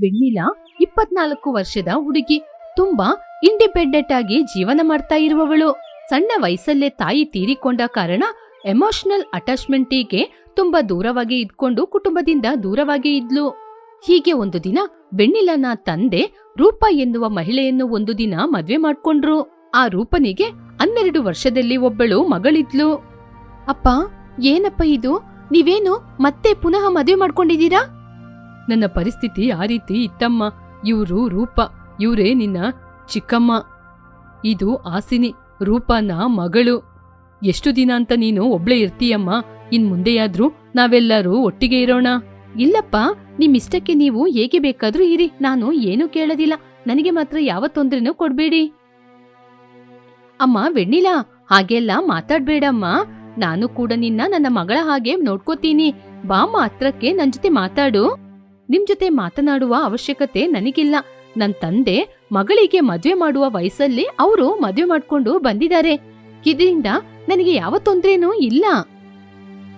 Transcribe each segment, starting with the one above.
ವೆಣ್ಣಿಲಾ ಇಪ್ಪತ್ನಾಲ್ಕು ವರ್ಷದ ಹುಡುಗಿ. ತುಂಬಾ ಇಂಡಿಪೆಂಡೆಂಟ್ ಆಗಿ ಜೀವನ ಮಾಡ್ತಾ ಇರುವವಳು. ಸಣ್ಣ ವಯಸ್ಸಲ್ಲೇ ತಾಯಿ ತೀರಿಕೊಂಡ ಕಾರಣ ಎಮೋಷನಲ್ ಅಟ್ಯಾಚ್ಮೆಂಟಿಗೆ ತುಂಬಾ ದೂರವಾಗಿ ಇದ್ಕೊಂಡು ಕುಟುಂಬದಿಂದ ದೂರವಾಗಿ ಇದ್ಲು. ಹೀಗೆ ಒಂದು ದಿನ ವೆಣ್ಣಿಲನ ತಂದೆ ರೂಪ ಎನ್ನುವ ಮಹಿಳೆಯನ್ನು ಒಂದು ದಿನ ಮದ್ವೆ ಮಾಡ್ಕೊಂಡ್ರು. ಆ ರೂಪನಿಗೆ ಹನ್ನೆರಡು ವರ್ಷದಲ್ಲಿ ಒಬ್ಬಳು ಮಗಳಿದ್ಲು. ಅಪ್ಪ, ಏನಪ್ಪ ಇದು? ನೀವೇನು ಮತ್ತೆ ಪುನಃ ಮದುವೆ ಮಾಡ್ಕೊಂಡಿದ್ದೀರಾ? ನನ್ನ ಪರಿಸ್ಥಿತಿ ಆ ರೀತಿ ಇತ್ತಮ್ಮ. ಇವರು ರೂಪ. ಇವರೇ ನಿನ್ನ ಚಿಕ್ಕಮ್ಮ. ಇದು ಆಸಿನಿ, ರೂಪನ ಮಗಳು. ಎಷ್ಟು ದಿನ ಅಂತ ನೀನು ಒಬ್ಳೆ ಇರ್ತೀಯಮ್ಮ. ಇನ್ ಮುಂದೆಯಾದ್ರೂ ನಾವೆಲ್ಲರೂ ಒಟ್ಟಿಗೆ ಇರೋಣ. ಇಲ್ಲಪ್ಪ ನಿಮ್ ಇಷ್ಟಕ್ಕೆ ನೀವು ಹೇಗೆ ಬೇಕಾದ್ರೂ ಇರಿ. ನಾನು ಏನೂ ಕೇಳೋದಿಲ್ಲ. ನನಗೆ ಮಾತ್ರ ಯಾವ ತೊಂದ್ರೆನೂ ಕೊಡ್ಬೇಡಿ. ಅಮ್ಮ, ವೆಣ್ಣಿಲಾ, ಹಾಗೆಲ್ಲ ಮಾತಾಡ್ಬೇಡಮ್ಮ. ನಾನು ಕೂಡ ನಿನ್ನ ನನ್ನ ಮಗಳ ಹಾಗೆ ನೋಡ್ಕೋತೀನಿ. ಬಾಮ್ಮ ಹತ್ರಕ್ಕೆ ನನ್ ಜೊತೆ ಮಾತಾಡು. ನಿಮ್ ಜೊತೆ ಮಾತನಾಡುವ ಅವಶ್ಯಕತೆ ನನಗಿಲ್ಲ. ನನ್ ತಂದೆ ಮಗಳಿಗೆ ಮದ್ವೆ ಮಾಡುವ ವಯಸ್ಸಲ್ಲಿ ಅವರು ಮದ್ವೆ ಮಾಡ್ಕೊಂಡು ಬಂದಿದ್ದಾರೆ. ಇದರಿಂದ ನನಗೆ ಯಾವ ತೊಂದ್ರೆನೂ ಇಲ್ಲ.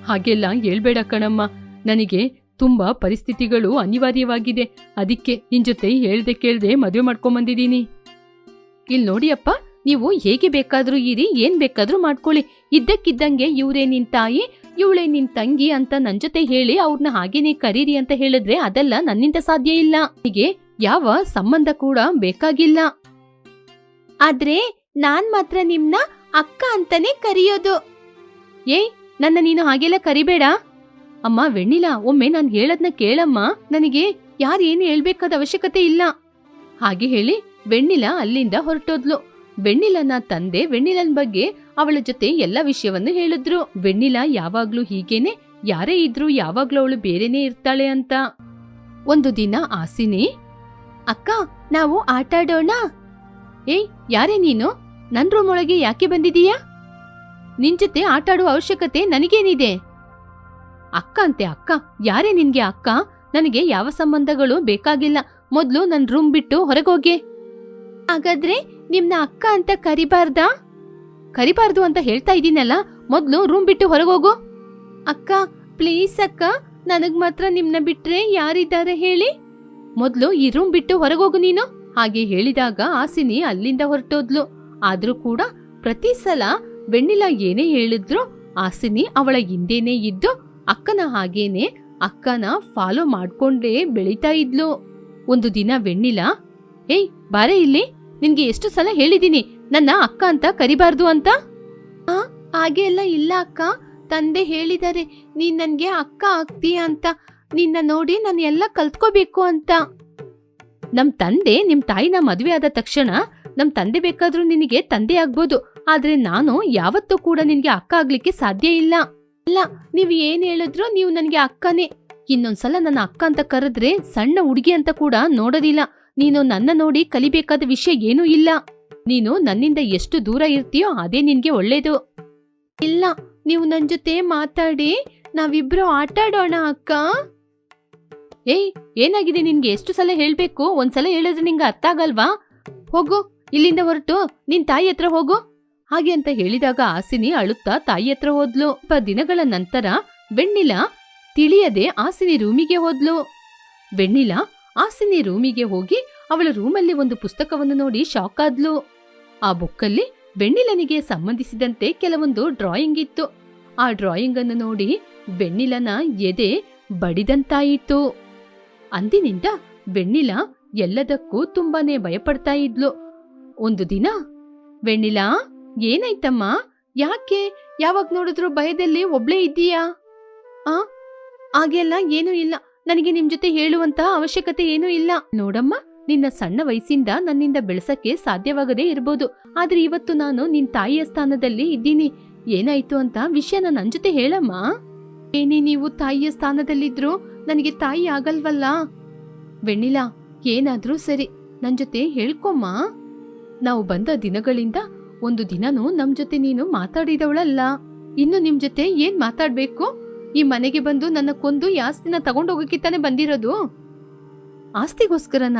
ಹಾಗೆಲ್ಲ ಹೇಳ್ಬೇಡ ಕಣಮ್ಮ. ನನಗೆ ತುಂಬಾ ಪರಿಸ್ಥಿತಿಗಳು ಅನಿವಾರ್ಯವಾಗಿದೆ. ಅದಕ್ಕೆ ನಿನ್ ಜೊತೆ ಹೇಳ್ದೆ ಕೇಳ್ದೆ ಮದ್ವೆ ಮಾಡ್ಕೊಂಬಂದಿದೀನಿ ಇಲ್ಲಿ ನೋಡಿಯಪ್ಪ ನೀವು ಹೇಗೆ ಬೇಕಾದ್ರೂ ಇರಿ, ಏನ್ ಬೇಕಾದ್ರೂ ಮಾಡ್ಕೊಳ್ಳಿ. ಇದ್ದಕ್ಕಿದ್ದಂಗೆ ಇವ್ರೇ ನಿನ್ ತಾಯಿ ಇವಳೇ ನಿನ್ ತಂಗಿ ಅಂತ ನನ್ ಜೊತೆ ಹೇಳಿ ಅವ್ರನ್ನ ಹಾಗೇನೆ ಕರೀರಿ ಅಂತ ಹೇಳಿದ್ರೆ ಅದೆಲ್ಲ ನನ್ನಿಂದ ಸಾಧ್ಯ ಇಲ್ಲ. ಹೀಗೆ ಯಾವ ಸಂಬಂಧ ಕೂಡ ಬೇಕಾಗಿಲ್ಲ. ಆದ್ರೆ ನಾನ್ ಮಾತ್ರ ನಿಮ್ನ ಅಕ್ಕ ಅಂತಾನೆ ಕರೆಯೋದು. ಏ ನನ್ನ ನೀನು ಹಾಗೆಲ್ಲ ಕರಿಬೇಡ. ಅಮ್ಮ ವೆಣ್ಣಿಲ ಒಮ್ಮೆ ನಾನು ಹೇಳದ್ನ ಕೇಳಮ್ಮ. ನನಗೆ ಯಾರು ಏನು ಹೇಳ್ಬೇಕಾದ ಅವಶ್ಯಕತೆ ಇಲ್ಲ. ಹಾಗೆ ಹೇಳಿ ವೆಣ್ಣಿಲ ಅಲ್ಲಿಂದ ಹೊರಟೋದ್ಲು. ವೆಣ್ಣಿಲನ ತಂದೆ ವೆಣ್ಣಿಲನ್ ಬಗ್ಗೆ ಅವಳ ಜೊತೆ ಎಲ್ಲ ವಿಷಯವನ್ನು ಹೇಳಿದ್ರು. ಬೆಣ್ಣಿಲ ಯಾವಾಗ್ಲೂ ಹೀಗೇನೆ? ಯಾರೇ ಇದ್ರೂ ಯಾವಾಗ್ಲೂ ಅವಳು ಬೇರೆನೇ ಇರ್ತಾಳೆ ಅಂತ. ಒಂದು ದಿನ ಆಸಿನಿ? ಅಕ್ಕ, ನಾವು ಆಟ ಆಡೋಣ? ಏಯ್, ಯಾರೇ ನೀನು? ನನ್ ರೂಮ್ ಒಳಗೆ ಯಾಕೆ ಬಂದಿದೀಯಾ? ನಿನ್ ಜೊತೆ ಆಟ ಆಡುವ ಅವಶ್ಯಕತೆ ನನಗೇನಿದೆ. ಅಕ್ಕ ಅಂತೆ ಅಕ್ಕ, ಯಾರೇ ನಿನ್ಗೆ ಅಕ್ಕ? ನನಗೆ ಯಾವ ಸಂಬಂಧಗಳು ಬೇಕಾಗಿಲ್ಲ. ಮೊದ್ಲು ನನ್ ರೂಮ್ ಬಿಟ್ಟು ಹೊರಗೋಗೆ. ಹಾಗಾದ್ರೆ ನಿಮ್ನ ಅಕ್ಕ ಅಂತ ಕರಿಬಾರ್ದಾ? ಕರಿಬಾರ್ದು ಅಂತ ಹೇಳ್ತಾ ಇದ್ದೀನಲ್ಲ ಮೊದ್ಲು ರೂಮ್ ಬಿಟ್ಟು ಹೊರಗೋಗು. ಅಕ್ಕ ಪ್ಲೀಸ್ ಅಕ್ಕ, ನನಗ್ ಮಾತ್ರ ನಿಮ್ನ ಬಿಟ್ರೆ ಯಾರಿದ್ದಾರೆ ಹೇಳಿ? ಮೊದ್ಲು ಈ ರೂಮ್ ಬಿಟ್ಟು ಹೊರಗೋಗು ನೀನು, ಹಾಗೆ ಹೇಳಿದಾಗ ಆಸಿನಿ ಅಲ್ಲಿಂದ ಹೊರಟೋದ್ಲು. ಆದ್ರೂ ಕೂಡ ಪ್ರತಿ ಸಲ ಬೆಣ್ಣಿಲ ಏನೇ ಹೇಳಿದ್ರು ಆಸಿನಿ ಅವಳ ಹಿಂದೇನೆ ಇದ್ದು ಅಕ್ಕನ ಹಾಗೇನೆ ಅಕ್ಕನ ಫಾಲೋ ಮಾಡ್ಕೊಂಡೇ ಬೆಳೀತಾ ಇದ್ಲು. ಒಂದು ದಿನ ಬೆಣ್ಣಿಲ ಏಯ್, ಬಾರೆ ಇಲ್ಲಿ, ನಿನ್ಗೆ ಎಷ್ಟು ಸಲ ಹೇಳಿದೀನಿ ನನ್ನ ಅಕ್ಕ ಅಂತ ಕರಿಬಾರ್ದು ಅಂತ? ಆ ಹಾಗೆ ಎಲ್ಲ ಇಲ್ಲ ಅಕ್ಕ. ತಂದೆ ಹೇಳಿದ್ದಾರೆ ನೀನ್ ನನ್ಗೆ ಅಕ್ಕ ಆಗ್ತೀಯ ಅಂತ. ನಿನ್ನ ನೋಡಿ ನಾನು ಎಲ್ಲ ಕಲ್ತ್ಕೋಬೇಕು ಅಂತ. ನಮ್ ತಂದೆ ನಿಮ್ ತಾಯಿನ ಮದುವೆ ಆದ ತಕ್ಷಣ ನಮ್ ತಂದೆ ಬೇಕಾದ್ರೂ ನಿನಗೆ ತಂದೆ ಆಗ್ಬೋದು. ಆದ್ರೆ ನಾನು ಯಾವತ್ತೂ ಕೂಡ ನಿನ್ಗೆ ಅಕ್ಕ ಆಗ್ಲಿಕ್ಕೆ ಸಾಧ್ಯ ಇಲ್ಲ. ಇಲ್ಲ ನೀವು ಏನ್ ಹೇಳಿದ್ರು ನೀವು ನನ್ಗೆ ಅಕ್ಕನೇ. ಇನ್ನೊಂದ್ಸಲ ನನ್ನ ಅಕ್ಕ ಅಂತ ಕರೆದ್ರೆ ಸಣ್ಣ ಹುಡುಗಿ ಅಂತ ಕೂಡ ನೋಡೋದಿಲ್ಲ. ನೀನು ನನ್ನ ನೋಡಿ ಕಲಿಬೇಕಾದ ವಿಷಯ ಏನೂ ಇಲ್ಲ. ನೀನು ನನ್ನಿಂದ ಎಷ್ಟು ದೂರ ಇರ್ತೀಯೋ ಅದೇ ನಿನ್ಗೆ ಒಳ್ಳೇದು. ಇಲ್ಲ, ನೀವು ನನ್ ಜೊತೆ ಮಾತಾಡಿ, ನಾವಿಬ್ರು ಆಟಾಡೋಣ ಅಕ್ಕ. ಏಯ್, ಏನಾಗಿದೆ ನಿನ್ಗೆ? ಎಷ್ಟು ಸಲ ಹೇಳ್ಬೇಕು? ಒಂದ್ಸಲ ಹೇಳಿದ್ರೆ ನಿಂಗೆ ಅರ್ಥ ಆಗಲ್ವಾ? ಹೋಗು, ಇಲ್ಲಿಂದ ಹೊರಟು, ನಿನ್ ತಾಯಿ ಹತ್ರ ಹೋಗು. ಹಾಗೆ ಅಂತ ಹೇಳಿದಾಗ ಆಸಿನಿ ಅಳುತ್ತಾ ತಾಯಿ ಹತ್ರ ಹೋದ್ಲು. ದಿನಗಳ ನಂತರ ಬೆಣ್ಣಿಲ ತಿಳಿಯದೆ ಆಸಿನಿ ರೂಮಿಗೆ ಹೋದ್ಲು. ಬೆಣ್ಣಿಲ ಆಸಿನಿ ರೂಮಿಗೆ ಹೋಗಿ ಅವಳ ರೂಮಲ್ಲಿ ಒಂದು ಪುಸ್ತಕವನ್ನು ನೋಡಿ ಶಾಕ್ ಆದ್ಲು. ಆ ಬುಕ್ಕಲ್ಲಿ ಬೆಣ್ಣಿಲನಿಗೆ ಸಂಬಂಧಿಸಿದಂತೆ ಕೆಲವೊಂದು ಡ್ರಾಯಿಂಗ್ ಇತ್ತು. ಆ ಡ್ರಾಯಿಂಗ್ ಅನ್ನು ನೋಡಿ ಬೆಣ್ಣಿಲನ ಎದೆ ಬಡಿದಂತಾಯಿತು. ಅಂದಿನಿಂದ ಬೆಣ್ಣಿಲ ಎಲ್ಲದಕ್ಕೂ ತುಂಬಾನೇ ಭಯಪಡ್ತಾ ಇದ್ಲು. ಒಂದು ದಿನ ಬೆಣ್ಣಿಲ ಏನಾಯ್ತಮ್ಮ? ಯಾಕೆ? ಯಾವಾಗ ನೋಡಿದ್ರು ಭಯದಲ್ಲಿ ಒಬ್ಳೇ ಇದ್ದೀಯಾ? ಆ, ಹಾಗೆಲ್ಲ ಏನೂ ಇಲ್ಲ. ನನಗೆ ನಿಮ್ ಜೊತೆ ಹೇಳುವಂತ ಅವಶ್ಯಕತೆ ಏನೂ ಇಲ್ಲ. ನೋಡಮ್ಮ ನಿನ್ನ ಸಣ್ಣ ವಯಸ್ಸಿಂದ ನನ್ನಿಂದ ಬೆಳೆಸಕ್ಕೆ ಸಾಧ್ಯವಾಗದೇ ಇರಬಹುದು ಆದ್ರೆ ಇವತ್ತು ನಾನು ನಿನ್ ತಾಯಿಯ ಸ್ಥಾನದಲ್ಲಿ ಇದ್ದೀನಿ. ಏನಾಯ್ತು ಅಂತ ವಿಷಯ ನನ್ನ ಜೊತೆ ಹೇಳಮ್ಮ. ಏನೇ ನೀವು ತಾಯಿಯ ಸ್ಥಾನದಲ್ಲಿದ್ರು ನನಗೆ ತಾಯಿ ಆಗಲ್ವಲ್ಲ? ವೆಣ್ಣಿಲ, ಏನಾದ್ರೂ ಸರಿ. ನನ್ ಜೊತೆ ಹೇಳ್ಕೊಮ್ಮ. ನಾವು ಬಂದ ದಿನಗಳಿಂದ ಒಂದು ದಿನನೂ ನಮ್ ಜೊತೆ ನೀನು ಮಾತಾಡಿದವಳಲ್ಲ. ಇನ್ನು ನಿಮ್ ಜೊತೆ ಏನ್ ಮಾತಾಡ್ಬೇಕು? ಈ ಮನೆಗೆ ಬಂದು ನನ್ನ ಕೊಂದು ಈ ಆಸ್ತಿನ ತಗೊಂಡೋಗಕ್ಕೆ ತಾನೇ ಬಂದಿರೋದು? ಆಸ್ತಿಗೋಸ್ಕರನ?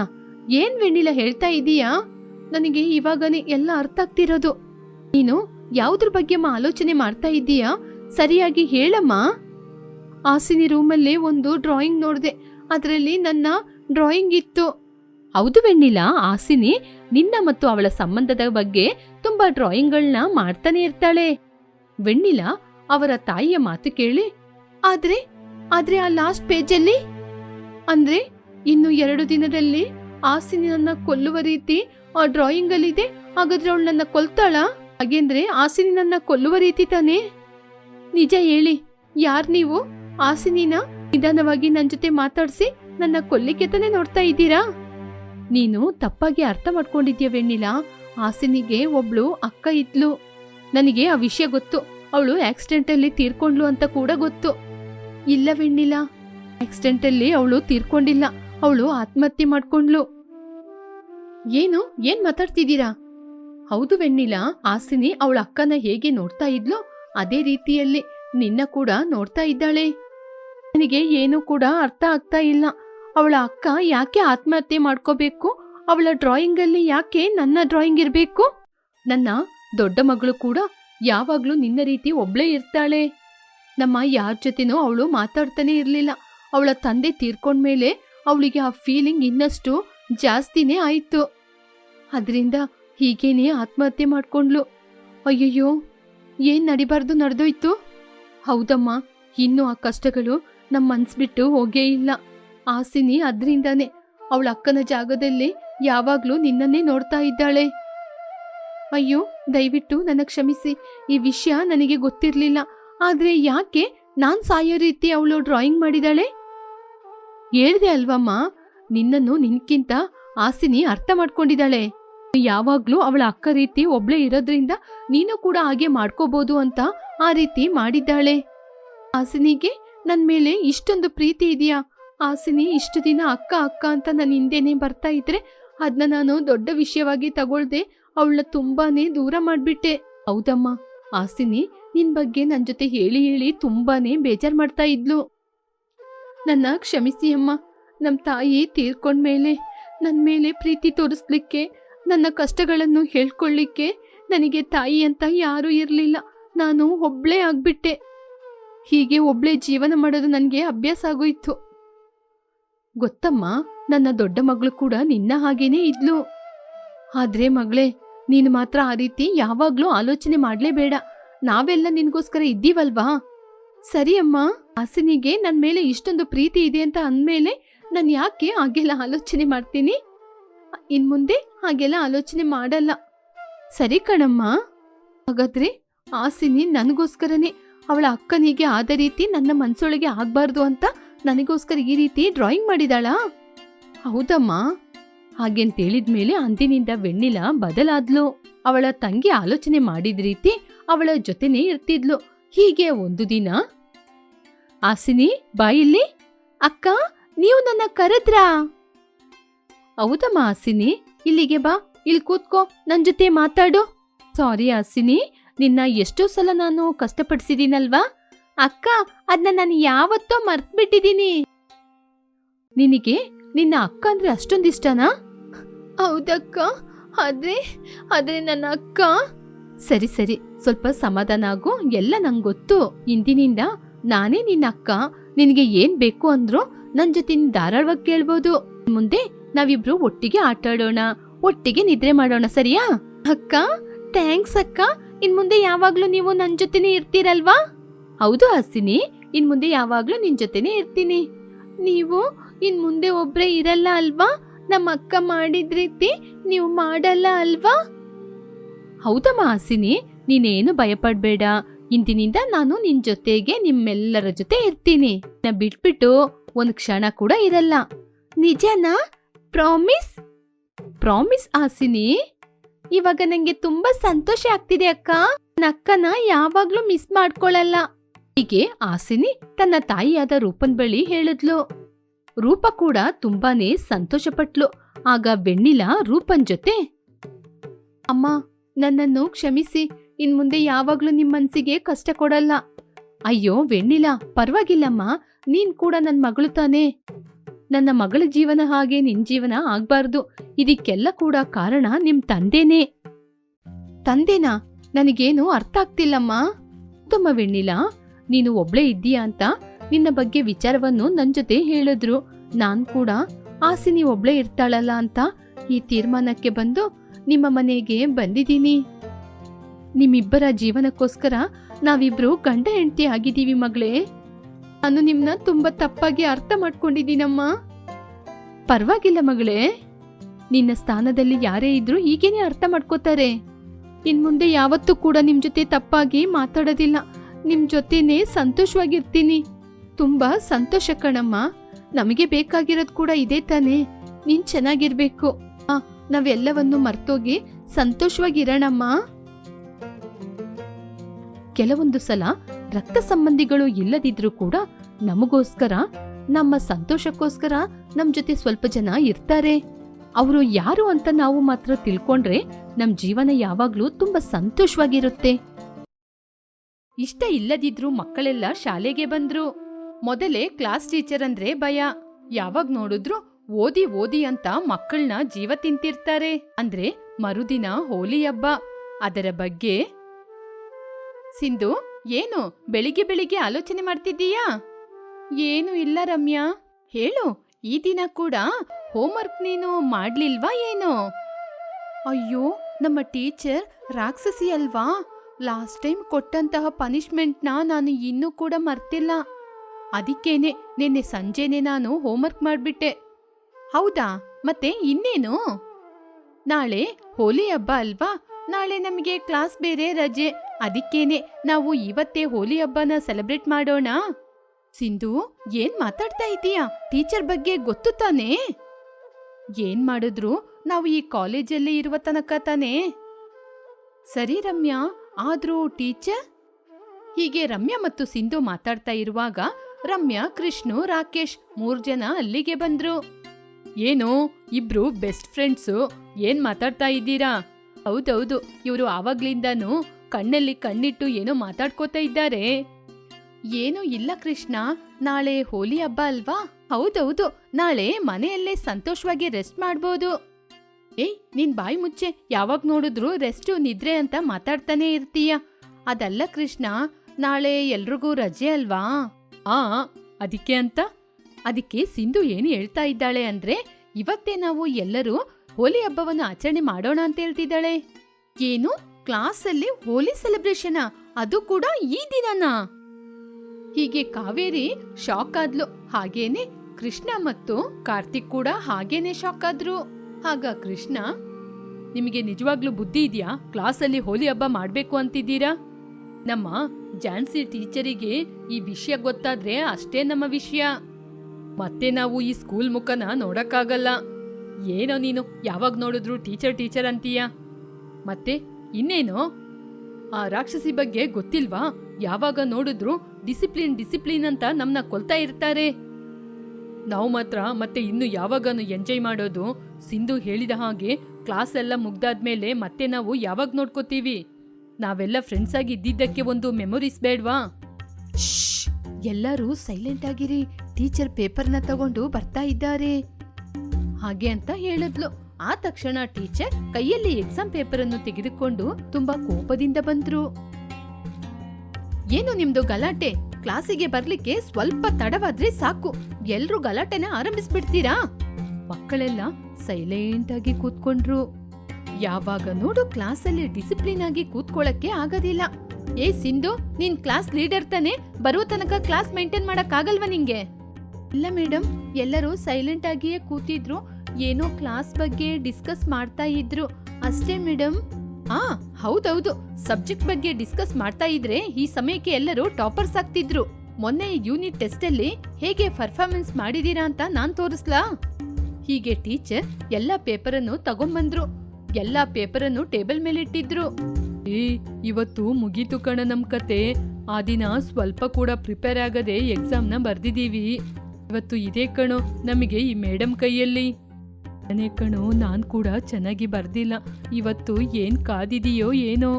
ಏನ್ ವೆಣ್ಣಿಲ ಹೇಳ್ತಾ ಇದೀಯಾ? ನನಗೆ ಇವಾಗನೇ ಎಲ್ಲ ಅರ್ಥ ಆಗ್ತಿರೋದು. ನೀನು ಯಾವ್ದ್ರ ಬಗ್ಗೆ ಆಲೋಚನೆ ಮಾಡ್ತಾ ಇದ್ದೀಯಾ ಸರಿಯಾಗಿ ಹೇಳಮ್ಮ. ಆಸಿನಿ ರೂಮಲ್ಲಿ ಒಂದು ಡ್ರಾಯಿಂಗ್ ನೋಡಿದೆ. ಅದರಲ್ಲಿ ನನ್ನ ಡ್ರಾಯಿಂಗ್ ಇತ್ತು. ಹೌದು ವೆಣ್ಣಿಲ ಆಸಿನಿ ನಿನ್ನ ಮತ್ತು ಅವಳ ಸಂಬಂಧದ ಬಗ್ಗೆ ತುಂಬಾ ಡ್ರಾಯಿಂಗ್ಗಳನ್ನ ಮಾಡ್ತಾನೆ ಇರ್ತಾಳೆ. ವೆಣ್ಣಿಲ, ಅವರ ತಾಯಿಯ ಮಾತು ಕೇಳಿ, ಆದ್ರೆ ಆದ್ರೆ ಆ ಲಾಸ್ಟ್ ಪೇಜಲ್ಲಿ? ಅಂದ್ರೆ, ಇನ್ನು ಎರಡು ದಿನದಲ್ಲಿ ಆಸಿನಿ ನನ್ನ ಕೊಲ್ಲುವ ರೀತಿ ಆ ಡ್ರಾಯಿಂಗ್ ಅಲ್ಲಿದೆ ಹಾಗಾದ್ರೆ ಅವಳು ನನ್ನ ಕೊಲ್ತಾಳ? ಹಾಗೆಂದ್ರೆ ಆಸಿನಿ ನನ್ನ ಕೊಲ್ಲುವ ರೀತಿ ತಾನೇ? ನಿಜ ಹೇಳಿ, ಯಾರ್ ನೀವು? ಆಸಿನಿನ? ನಿಧಾನವಾಗಿ ನನ್ನ ಜೊತೆ ಮಾತಾಡ್ಸಿ, ನನ್ನ ಕೊಲ್ಲಿಕ್ಕೆ ತಾನೇ ನೋಡ್ತಾ ಇದ್ದೀರಾ? ನೀನು ತಪ್ಪಾಗಿ ಅರ್ಥ ಮಾಡ್ಕೊಂಡಿದ್ಯಾ ವೆಣ್ಣಿಲ? ಆಸಿನಿಗೆ ಒಬ್ಳು ಅಕ್ಕ ಇದ್ಲು. ನನಗೆ ಆ ವಿಷಯ ಗೊತ್ತು. ಅವಳು ಆಕ್ಸಿಡೆಂಟಲ್ಲಿ ತೀರ್ಕೊಂಡ್ಲು ಅಂತ ಕೂಡ ಗೊತ್ತು. ಇಲ್ಲ ವೆಣ್ಣಿಲ, ಆಕ್ಸಿಡೆಂಟಲ್ಲಿ ಅವಳು ತೀರ್ಕೊಂಡಿಲ್ಲ. ಅವಳು ಆತ್ಮಹತ್ಯೆ ಮಾಡ್ಕೊಂಡ್ಲು. ಏನು? ಏನ್ ಮಾತಾಡ್ತಿದ್ದೀರಾ? ಹೌದು ವೆನ್ನಿಲ ಆಸಿನಿ ಅವಳ ಅಕ್ಕನ ಹೇಗೆ ನೋಡ್ತಾ ಇದ್ಲೋ ಅದೇ ರೀತಿಯಲ್ಲಿ ನಿನ್ನ ಕೂಡ ನೋಡ್ತಾ ಇದ್ದಾಳೆ. ನನಗೆ ಏನೂ ಕೂಡ ಅರ್ಥ ಆಗ್ತಾ ಇಲ್ಲ. ಅವಳ ಅಕ್ಕ ಯಾಕೆ ಆತ್ಮಹತ್ಯೆ ಮಾಡ್ಕೋಬೇಕು? ಅವಳ ಡ್ರಾಯಿಂಗ್ ಅಲ್ಲಿ ಯಾಕೆ ನನ್ನ ಡ್ರಾಯಿಂಗ್ ಇರಬೇಕು? ನನ್ನ ದೊಡ್ಡ ಮಗಳು ಕೂಡ ಯಾವಾಗ್ಲೂ ನಿನ್ನ ರೀತಿ ಒಬ್ಳೇ ಇರ್ತಾಳೆ. ನಮ್ಮ ಯಾರ ಜೊತೆನೂ ಅವಳು ಮಾತಾಡ್ತಾನೆ ಇರ್ಲಿಲ್ಲ. ಅವಳ ತಂದೆ ತೀರ್ಕೊಂಡ್ಮೇಲೆ ಅವಳಿಗೆ ಆ ಫೀಲಿಂಗ್ ಇನ್ನಷ್ಟು ಜಾಸ್ತಿನೇ ಆಯಿತು. ಅದರಿಂದ ಹೀಗೇನೆ ಆತ್ಮಹತ್ಯೆ ಮಾಡ್ಕೊಂಡ್ಲು. ಅಯ್ಯಯ್ಯೋ, ಏನ್ ನಡಿಬಾರ್ದು ನಡೆದೋಯ್ತು? ಹೌದಮ್ಮ, ಇನ್ನು ಆ ಕಷ್ಟಗಳು ನಮ್ಮ ಮನ್ಸ್ ಬಿಟ್ಟು ಹೋಗೇ ಇಲ್ಲ. ಆಸಿನಿ ಅದ್ರಿಂದಾನೆ. ಅವಳ ಅಕ್ಕನ ಜಾಗದಲ್ಲಿ ಯಾವಾಗಲೂ ನಿನ್ನನ್ನೇ ನೋಡ್ತಾ ಇದ್ದಾಳೆ. ಅಯ್ಯೋ, ದಯವಿಟ್ಟು ನನ್ನ ಕ್ಷಮಿಸಿ. ಈ ವಿಷಯ ನನಗೆ ಗೊತ್ತಿರಲಿಲ್ಲ. ಆದ್ರೆ ಯಾಕೆ ನಾನು ಸಾಯೋ ರೀತಿ ಅವಳು ಡ್ರಾಯಿಂಗ್ ಮಾಡಿದಾಳೆ? ಹೇಳ್ದೆ ಅಲ್ವಮ್ಮ, ನಿನ್ನನ್ನು ನಿನ್ಕಿಂತ ಆಸಿನಿ ಅರ್ಥ ಮಾಡ್ಕೊಂಡಿದ್ದಾಳೆ. ಯಾವಾಗ್ಲೂ ಅವಳ ಅಕ್ಕ ರೀತಿ ಒಬ್ಳೆ ಇರೋದ್ರಿಂದ ನೀನು ಕೂಡ ಹಾಗೆ ಮಾಡ್ಕೋಬಹುದು ಅಂತ ಆ ರೀತಿ ಮಾಡಿದ್ದಾಳೆ. ಆಸಿನಿಗೆ ನನ್ ಮೇಲೆ ಇಷ್ಟೊಂದು ಪ್ರೀತಿ ಇದೆಯಾ? ಆಸಿನಿ ಇಷ್ಟು ದಿನ ಅಕ್ಕ ಅಕ್ಕ ಅಂತ ನನ್ನ ಹಿಂದೆನೆ ಬರ್ತಾ ಇದ್ರೆ ಅದನ್ನ ನಾನು ದೊಡ್ಡ ವಿಷಯವಾಗಿ ತಗೊಳ್ದೆ ಅವಳನ್ನ ತುಂಬಾನೇ ದೂರ ಮಾಡ್ಬಿಟ್ಟೆ. ಹೌದಮ್ಮ, ಆಸಿನಿ ನಿನ್ ಬಗ್ಗೆ ನನ್ನ ಜೊತೆ ಹೇಳಿ ಹೇಳಿ ತುಂಬಾನೇ ಬೇಜಾರ್ ಮಾಡ್ತಾ ಇದ್ಲು. ನನ್ನ ಕ್ಷಮಿಸಿ ಅಮ್ಮ. ನಮ್ಮ ತಾಯಿ ತೀರ್ಕೊಂಡ್ಮೇಲೆ ನನ್ನ ಮೇಲೆ ಪ್ರೀತಿ ತೋರಿಸ್ಲಿಕ್ಕೆ, ನನ್ನ ಕಷ್ಟಗಳನ್ನು ಹೇಳ್ಕೊಳ್ಳಿಕ್ಕೆ ನನಗೆ ತಾಯಿ ಅಂತ ಯಾರೂ ಇರಲಿಲ್ಲ. ನಾನು ಒಬ್ಳೇ ಆಗ್ಬಿಟ್ಟೆ. ಹೀಗೆ ಒಬ್ಳೆ ಜೀವನ ಮಾಡೋದು ನನಗೆ ಅಭ್ಯಾಸ ಆಗೋಯ್ತು. ಗೊತ್ತಮ್ಮ, ನನ್ನ ದೊಡ್ಡ ಮಗಳು ಕೂಡ ನಿನ್ನ ಹಾಗೇನೇ ಇದ್ಲು. ಆದ್ರೆ ಮಗಳೇ, ನೀನು ಮಾತ್ರ ಆ ರೀತಿ ಯಾವಾಗ್ಲೂ ಆಲೋಚನೆ ಮಾಡ್ಲೇಬೇಡ. ನಾವೆಲ್ಲ ನಿನ್ಗೋಸ್ಕರ ಇದ್ದೀವಲ್ವಾ? ಸರಿ ಅಮ್ಮ, ಹಾಸಿನಿಗೆ ನನ್ ಮೇಲೆ ಇಷ್ಟೊಂದು ಪ್ರೀತಿ ಇದೆ ಅಂತ ಅಂದ್ಮೇಲೆ ನಾನು ಯಾಕೆ ಹಾಗೆಲ್ಲ ಆಲೋಚನೆ ಮಾಡ್ತೀನಿ? ಇನ್ ಮುಂದೆ ಹಾಗೆಲ್ಲ ಆಲೋಚನೆ ಮಾಡಲ್ಲ. ಸರಿ ಕಣಮ್ಮ. ಹಾಗಾದ್ರೆ ಹಾಸಿನಿ ನನಗೋಸ್ಕರನೇ ಅವಳ ಅಕ್ಕನಿಗೆ ಆದ ರೀತಿ ನನ್ನ ಮನಸ್ಸೊಳಗೆ ಆಗ್ಬಾರ್ದು ಅಂತ ನನಗೋಸ್ಕರ ಈ ರೀತಿ ಡ್ರಾಯಿಂಗ್ ಮಾಡಿದಾಳಾ? ಹೌದಮ್ಮ. ಹಾಗೆಂತ ಹೇಳಿದ್ಮೇಲೆ ಅಂದಿನಿಂದ ವೆಣ್ಣಿಲ ಬದಲಾದ್ಲು. ಅವಳ ತಂಗಿ ಆಲೋಚನೆ ಮಾಡಿದ ರೀತಿ ಅವಳ ಜೊತೆನೇ ಇರ್ತಿದ್ಲು. ಹೀಗೆ ಒಂದು ದಿನ ಆಸಿನಿ ಬಾಯಿಲ್ಲಿ ಅಕ್ಕ, ನೀವು ನನ್ನ ಕರೆದ್ರಾ? ಹೌದಮ್ಮ ಆಸಿನಿ ಇಲ್ಲಿಗೆ ಬಾ. ಇಲ್ಲಿ ಕೂತ್ಕೋ. ನನ್ ಜೊತೆ ಮಾತಾಡು. ಸಾರಿ ಆಸಿನಿ ನಿನ್ನ ಎಷ್ಟೋ ಸಲ ನಾನು ಕಷ್ಟಪಡಿಸಿದೀನಲ್ವಾ? ಅಕ್ಕ ಅದನ್ನ ನಾನು ಯಾವತ್ತೋ ಮರ್ತ್ಬಿಟ್ಟಿದೀನಿ. ನಿನಗೆ ನಿನ್ನ ಅಕ್ಕ ಅಂದ್ರೆ ಅಷ್ಟೊಂದು ಇಷ್ಟನಾ ಹೌದಕ್ಕ. ಆದ್ರೆ ಆದ್ರೆ ನನ್ನ ಅಕ್ಕ ಸರಿ ಸರಿ. ಸ್ವಲ್ಪ ಸಮಾಧಾನ ಆಗು. ಎಲ್ಲ ನಂಗೆ ಗೊತ್ತು. ಇಂದಿನಿಂದ ನಾನೇ ನಿನ್ನ ಅಕ್ಕ. ನಿನಗೆ ಏನ್ ಬೇಕು ಅಂದ್ರು ನನ್ ಜೊತೆ ಧಾರಾಳವಾಗಿ ಕೇಳ್ಬೋದು. ಮುಂದೆ ನಾವಿಬ್ರು ಒಟ್ಟಿಗೆ ಆಟ ಆಡೋಣ ಒಟ್ಟಿಗೆ ನಿದ್ರೆ ಮಾಡೋಣ, ಸರಿಯಾ? ಅಕ್ಕ, ಥ್ಯಾಂಕ್ಸ್ ಅಕ್ಕ. ಇನ್ ಮುಂದೆ ಯಾವಾಗ್ಲೂ ನೀವು ನನ್ ಜೊತೆನೆ ಇರ್ತೀರಲ್ವಾ? ಹೌದು ಹಸಿನಿ. ಇನ್ ಮುಂದೆ ಯಾವಾಗ್ಲೂ ನಿನ್ ಜೊತೆನೆ ಇರ್ತೀನಿ. ನೀವು ಇನ್ ಮುಂದೆ ಒಬ್ರೇ ಇರಲ್ಲ ಅಲ್ವಾ? ನಮ್ಮ ಅಕ್ಕ ಮಾಡಿದ ರೀತಿ ನೀವು ಮಾಡಲ್ಲ ಅಲ್ವಾ? ಹೌದಮ್ಮ ಹಸಿನಿ ನೀನೇನು ಭಯಪಡ್ಬೇಡ. ಇಂದಿನಿಂದ ನಾನು ನಿನ್ ಜೊತೆಗೆ ನಿಮ್ಮೆಲ್ಲರ ಜೊತೆ ಇರ್ತೀನಿ. ಬಿಟ್ಬಿಟ್ಟು ಒಂದ್ ಕ್ಷಣ ಕೂಡ ಇರಲ್ಲ. ನಿಜನಾ? ಪ್ರಾಮಿಸ್? ಪ್ರಾಮಿಸ್ ಆಸಿನಿ? ಇವಾಗ ನಂಗೆ ತುಂಬಾ ಸಂತೋಷ ಆಗ್ತಿದೆ ಅಕ್ಕ. ನನ್ನ ಅಕ್ಕನ ಯಾವಾಗ್ಲೂ ಮಿಸ್ ಮಾಡ್ಕೊಳಲ್ಲ. ಹೀಗೆ ಆಸಿನಿ ತನ್ನ ತಾಯಿಯಾದ ರೂಪನ್ ಬಳಿ ಹೇಳಿದ್ಲು. ರೂಪ ಕೂಡ ತುಂಬಾನೇ ಸಂತೋಷಪಟ್ಲು. ಆಗ ಬೆಣ್ಣಿಲ ರೂಪನ್ ಜೊತೆ, ಅಮ್ಮ ನನ್ನನ್ನು ಕ್ಷಮಿಸಿ. ಇನ್ ಮುಂದೆ ಯಾವಾಗ್ಲೂ ನಿಮ್ ಮನ್ಸಿಗೆ ಕಷ್ಟ ಕೊಡಲ್ಲ. ಅಯ್ಯೋ, ವೆಣ್ಣಿಲ, ಪರವಾಗಿಲ್ಲಮ್ಮ. ನೀನ್ ಕೂಡ ನನ್ ಮಗಳು ತಾನೇ. ನನ್ನ ಮಗಳ ಜೀವನ ಹಾಗೆ ನಿನ್ ಜೀವನ ಆಗ್ಬಾರ್ದು. ಇದಕ್ಕೆಲ್ಲ ಕೂಡ ಕಾರಣ ನಿಮ್ ತಂದೆನೇ. ತಂದೆನಾ? ನನಗೇನು ಅರ್ಥ ಆಗ್ತಿಲ್ಲಮ್ಮ. ತುಂಬ ವೆಣ್ಣಿಲ, ನೀನು ಒಬ್ಳೇ ಇದ್ದೀಯಾ ಅಂತ ನಿನ್ನ ಬಗ್ಗೆ ವಿಚಾರವನ್ನು ನನ್ ಜೊತೆ ಹೇಳಿದ್ರು. ನಾನ್ ಕೂಡ ಆಸಿನಿ ಒಬ್ಳೇ ಇರ್ತಾಳಲ್ಲ ಅಂತ ಈ ತೀರ್ಮಾನಕ್ಕೆ ಬಂದು ನಿಮ್ಮ ಮನೆಗೆ ಬಂದಿದ್ದೀನಿ. ನಿಮ್ಮಿಬ್ಬರ ಜೀವನಕ್ಕೋಸ್ಕರ ನಾವಿಬ್ರು ಗಂಡ ಹೆಂಡತಿ ಆಗಿದ್ದೀವಿ ಮಗಳೇ. ನಾನು ನಿಮ್ಮನ್ನ ತುಂಬಾ ತಪ್ಪಾಗಿ ಅರ್ಥ ಮಾಡ್ಕೊಂಡಿದ್ದೀನಮ್ಮ. ಪರವಾಗಿಲ್ಲ ಮಗಳೇ. ನಿನ್ನ ಸ್ಥಾನದಲ್ಲಿ ಯಾರೇ ಇದ್ರೂ ಹೀಗೇನೆ ಅರ್ಥ ಮಾಡ್ಕೋತಾರೆ. ಇನ್ ಮುಂದೆ ಯಾವತ್ತೂ ಕೂಡ ನಿಮ್ ಜೊತೆ ತಪ್ಪಾಗಿ ಮಾತಾಡೋದಿಲ್ಲ. ನಿಮ್ ಜೊತೆನೆ ಸಂತೋಷವಾಗಿರ್ತೀನಿ. ತುಂಬಾ ಸಂತೋಷ ಕಣಮ್ಮ. ನಮಗೆ ಬೇಕಾಗಿರೋದು ಕೂಡ ಇದೇ ತಾನೇ. ನೀನ್ ಚೆನ್ನಾಗಿರ್ಬೇಕು. ನಾವೆಲ್ಲವನ್ನು ಮರ್ತೋಗಿ ಸಂತೋಷವಾಗಿರೋಣಮ್ಮ ಕೆಲವೊಂದು ಸಲ ರಕ್ತ ಸಂಬಂಧಿಗಳು ಇಲ್ಲದಿದ್ರೂ ಕೂಡ ನಮಗೋಸ್ಕರ, ನಮ್ಮ ಸಂತೋಷಕ್ಕೋಸ್ಕರ ನಮ್ ಜೊತೆ ಸ್ವಲ್ಪ ಜನ ಇರ್ತಾರೆ. ಅವರು ಯಾರು ಅಂತ ನಾವು ಮಾತ್ರ ತಿಳ್ಕೊಂಡ್ರೆ ನಮ್ ಜೀವನ ಯಾವಾಗ್ಲೂ ತುಂಬಾ ಸಂತೋಷವಾಗಿರುತ್ತೆ. ಇಷ್ಟ ಇಲ್ಲದಿದ್ರೂ ಮಕ್ಕಳೆಲ್ಲ ಶಾಲೆಗೆ ಬಂದ್ರು. ಮೊದಲೇ ಕ್ಲಾಸ್ ಟೀಚರ್ ಅಂದ್ರೆ ಭಯ. ಯಾವಾಗ ನೋಡಿದ್ರು ಓದಿ ಓದಿ ಅಂತ ಮಕ್ಕಳನ್ನ ಜೀವ ತಿಂತಿರ್ತಾರೆ. ಅಂದ್ರೆ ಮರುದಿನ ಹೋಲಿ ಹಬ್ಬ. ಅದರ ಬಗ್ಗೆ ಸಿಂಧು, ಏನು ಬೆಳಿಗ್ಗೆ ಬೆಳಿಗ್ಗೆ ಆಲೋಚನೆ ಮಾಡ್ತಿದ್ದೀಯಾ? ಏನು ಇಲ್ಲ ರಮ್ಯಾ. ಹೇಳು, ಈ ದಿನ ಕೂಡ ಹೋಮ್ವರ್ಕ್ ನೀನು ಮಾಡ್ಲಿಲ್ವಾ ಏನು? ಅಯ್ಯೋ, ನಮ್ಮ ಟೀಚರ್ ರಾಕ್ಷಸಿ ಅಲ್ವಾ? ಲಾಸ್ಟ್ ಟೈಮ್ ಕೊಟ್ಟಂತಹ ಪನಿಷ್ಮೆಂಟ್ನ ನಾನು ಇನ್ನೂ ಕೂಡ ಮರ್ತಿಲ್ಲ. ಅದಕ್ಕೇನೆ ನಿನ್ನೆ ಸಂಜೆನೆ ನಾನು ಹೋಮ್ವರ್ಕ್ ಮಾಡ್ಬಿಟ್ಟೆ. ಹೌದಾ? ಮತ್ತೆ ಇನ್ನೇನು? ನಾಳೆ ಹೋಲಿ ಹಬ್ಬ ಅಲ್ವಾ? ನಾಳೆ ನಮಗೆ ಕ್ಲಾಸ್ ಬೇರೆ, ರಜೆ. ಅದಕ್ಕೇನೆ ನಾವು ಇವತ್ತೇ ಹೋಲಿ ಹಬ್ಬನ ಸೆಲೆಬ್ರೇಟ್ ಮಾಡೋಣ. ಸಿಂಧು, ಏನ್ ಮಾತಾಡ್ತಾ ಇದೀಯಾ ಟೀಚರ್ ಬಗ್ಗೆ ಗೊತ್ತು ತಾನೇ? ಏನ್ ಮಾಡಿದ್ರು? ನಾವು ಈ ಕಾಲೇಜಲ್ಲಿ ಇರುವ ತನಕ ತಾನೇ? ಸರಿ ರಮ್ಯಾ, ಆದ್ರೂ ಟೀಚರ್? ಹೀಗೆ ರಮ್ಯಾ ಮತ್ತು ಸಿಂಧು ಮಾತಾಡ್ತಾ ಇರುವಾಗ ರಮ್ಯಾ, ಕೃಷ್ಣು, ರಾಕೇಶ್ ಮೂರ್ ಜನ ಅಲ್ಲಿಗೆ ಬಂದ್ರು. ಏನು? ಇಬ್ರು ಬೆಸ್ಟ್ ಫ್ರೆಂಡ್ಸು ಏನ್ ಮಾತಾಡ್ತಾ ಇದ್ದೀರಾ? ಹೌದೌದು, ಇವರು ಆವಾಗ್ಲಿಂದಾನು ಕಣ್ಣಲ್ಲಿ ಕಣ್ಣಿಟ್ಟು ಏನೋ ಮಾತಾಡ್ಕೋತಾ ಇದ್ದಾರೆ. ಏನೂ ಇಲ್ಲ ಕೃಷ್ಣ, ನಾಳೆ ಹೋಲಿ ಹಬ್ಬ ಅಲ್ವಾ? ಹೌದೌದು, ನಾಳೆ ಮನೆಯಲ್ಲೇ ಸಂತೋಷವಾಗಿ ರೆಸ್ಟ್ ಮಾಡ್ಬೋದು. ಏಯ್, ನಿನ್ ಬಾಯಿ ಮುಚ್ಚೆ, ಯಾವಾಗ ನೋಡಿದ್ರು ರೆಸ್ಟು ನಿದ್ರೆ ಅಂತ ಮಾತಾಡ್ತಾನೆ ಇರ್ತೀಯ. ಅದಲ್ಲ ಕೃಷ್ಣ, ನಾಳೆ ಎಲ್ರಿಗೂ ರಜೆ ಅಲ್ವಾ? ಆ, ಅದಕ್ಕೆ ಅಂತ ಅದಕ್ಕೆ ಸಿಂಧು ಏನು ಹೇಳ್ತಾ ಇದ್ದಾಳೆ ಅಂದ್ರೆ, ಇವತ್ತೇ ನಾವು ಎಲ್ಲರೂ ಹೋಲಿ ಹಬ್ಬವನ್ನು ಆಚರಣೆ ಮಾಡೋಣ ಅಂತ ಹೇಳ್ತಿದ್ದಾಳೆ. ಏನು? ಕ್ಲಾಸಲ್ಲಿ ಹೋಲಿ ಸೆಲೆಬ್ರೇಷನ್? ಅದು ಕೂಡ ಈ ದಿನನಾ? ಹೀಗೆ ಕಾವೇರಿ ಶಾಕ್ ಆದ್ಲು. ಹಾಗೇನೆ ಕೃಷ್ಣ ಮತ್ತು ಕಾರ್ತಿಕ್ ಕೂಡ ಹಾಗೇನೆ ಶಾಕ್ ಆದ್ರು. ಆಗ ಕೃಷ್ಣ, ನಿಮಗೆ ನಿಜವಾಗ್ಲೂ ಬುದ್ಧಿ ಇದೆಯಾ? ಕ್ಲಾಸಲ್ಲಿ ಹೋಲಿ ಹಬ್ಬ ಮಾಡ್ಬೇಕು ಅಂತಿದ್ದೀರಾ? ನಮ್ಮ ಜಾನ್ಸಿ ಟೀಚರಿಗೆ ಈ ವಿಷಯ ಗೊತ್ತಾದ್ರೆ ಅಷ್ಟೇ ನಮ್ಮ ವಿಷಯ. ಮತ್ತೆ ನಾವು ಈ ಸ್ಕೂಲ್ ಮುಖನ ನೋಡಕ್ಕಾಗಲ್ಲ. ಏನೋ ನೀನು, ಯಾವಾಗ ನೋಡಿದ್ರು ಟೀಚರ್ ಟೀಚರ್ ಅಂತೀಯ? ಮತ್ತೆ ಇನ್ನೇನು? ಆ ರಾಕ್ಷಸಿ ಬಗ್ಗೆ ಗೊತ್ತಿಲ್ವಾ? ಯಾವಾಗ ನೋಡಿದ್ರು ಡಿಸಿಪ್ಲಿನ್ ಡಿಸಿಪ್ಲಿನ್ ಅಂತ ನಮ್ನ ಕೊಲ್ತಾ ಇರ್ತಾರೆ. ನಾವು ಮಾತ್ರ ಮತ್ತೆ ಇನ್ನು ಯಾವಾಗನು ಎಂಜಾಯ್ ಮಾಡೋದು ಸಿಂಧು ಹೇಳಿದ ಹಾಗೆ ಕ್ಲಾಸ್ ಎಲ್ಲ ಮುಗ್ದಾದ್ಮೇಲೆ ಮತ್ತೆ ನಾವು ಯಾವಾಗ ನೋಡ್ಕೋತೀವಿ? ನಾವೆಲ್ಲ ಫ್ರೆಂಡ್ಸ್ ಆಗಿ ಇದ್ದಿದ್ದಕ್ಕೆ ಒಂದು ಮೆಮೊರೀಸ್ ಬೇಡ್ವಾ? ಎಲ್ಲರೂ ಸೈಲೆಂಟ್ ಆಗಿರಿ. ಟೀಚರ್ ಪೇಪರ್ನ ತಗೊಂಡು ಬರ್ತಾ ಇದ್ದಾರೆ. ಹಾಗೆ ಅಂತ ಹೇಳಿದ್ಲು. ಆ ತಕ್ಷಣ ಟೀಚರ್ ಕೈಯಲ್ಲಿ ಎಕ್ಸಾಮ್ ಪೇಪರ್ ಅನ್ನು ತೆಗೆದುಕೊಂಡು ತುಂಬಾ ಕೋಪದಿಂದ ಬಂದ್ರು. ಏನು ನಿಮ್ದು ಗಲಾಟೆ? ಕ್ಲಾಸಿಗೆ ಬರ್ಲಿಕ್ಕೆ ಸ್ವಲ್ಪ ತಡವಾದ್ರೆ ಸಾಕು. ಎಲ್ರೂ ಗಲಾಟೆನ ಆರಂಭಿಸ್ಬಿಡ್ತೀರಾ? ಮಕ್ಕಳೆಲ್ಲ ಸೈಲೆಂಟ್ ಆಗಿ ಕೂತ್ಕೊಂಡ್ರು. ಯಾವಾಗ ನೋಡು ಕ್ಲಾಸಲ್ಲಿ ಡಿಸಿಪ್ಲಿನ್ ಆಗಿ ಕೂತ್ಕೊಳ್ಳಕ್ಕೆ ಆಗೋದಿಲ್ಲ. ಏ ಸಿಂಧು ನೀನ್ ಕ್ಲಾಸ್ ಲೀಡರ್ ತಾನೆ? ಬರುವ ತನಕ ಕ್ಲಾಸ್ ಮೇಂಟೈನ್ ಮಾಡಕ್ ಆಗಲ್ವಾ ನಿಂಗೆ? ಇಲ್ಲ ಮೇಡಮ್ ಎಲ್ಲರೂ ಸೈಲೆಂಟ್ ಆಗಿಯೇ ಕೂತಿದ್ರು. ಏನೋ ಕ್ಲಾಸ್ ಬಗ್ಗೆ ಡಿಸ್ಕಸ್ ಮಾಡ್ತಾ ಇದ್ರು. ಅಷ್ಟೇ ಮೇಡಮ್ ಆ ಹೌದೌದು. ಸಬ್ಜೆಕ್ಟ್ ಬಗ್ಗೆ ಡಿಸ್ಕಸ್ ಮಾಡ್ತಾ ಇದ್ರೆ ಈ ಸಮಯಕ್ಕೆ ಎಲ್ಲರೂ ಟಾಪರ್ಸ್ ಆಗ್ತಿದ್ರು. ಮೊನ್ನೆ ಯೂನಿಟ್ ಟೆಸ್ಟ್ ಅಲ್ಲಿ ಹೇಗೆ ಪರ್ಫಾರ್ಮೆನ್ಸ್ ಮಾಡಿದೀರಾ ಅಂತ ನಾನ್ ತೋರಿಸ್ಲಾ? ಹೀಗೆ ಟೀಚರ್ ಎಲ್ಲ ಪೇಪರನ್ನು ತಗೊಂಬಂದ್ರು. ಎಲ್ಲಾ ಪೇಪರನ್ನು ಟೇಬಲ್ ಮೇಲೆ ಇಟ್ಟಿದ್ರು. ಏ, ಇವತ್ತು ಮುಗೀತು ಕಣ ನಮ್ ಕತೆ. ಆ ದಿನ ಸ್ವಲ್ಪ ಕೂಡ ಪ್ರಿಪೇರ್ ಆಗದೆ ಎಕ್ಸಾಮ್ನ ಬರ್ದಿದೀವಿ ಇವತ್ತು ಇದೇ ಕಣೋ ನಮಗೆ ಈ ಮೇಡಮ್ ಕೈಯಲ್ಲಿ. ಅನೇ ಕಣೋ, ನಾನ್ ಕೂಡ ಚೆನ್ನಾಗಿ ಬರ್ದಿಲ್ಲ. ಇವತ್ತು ಏನ್ ಕಾದಿದೀಯೋ ಏನೋ.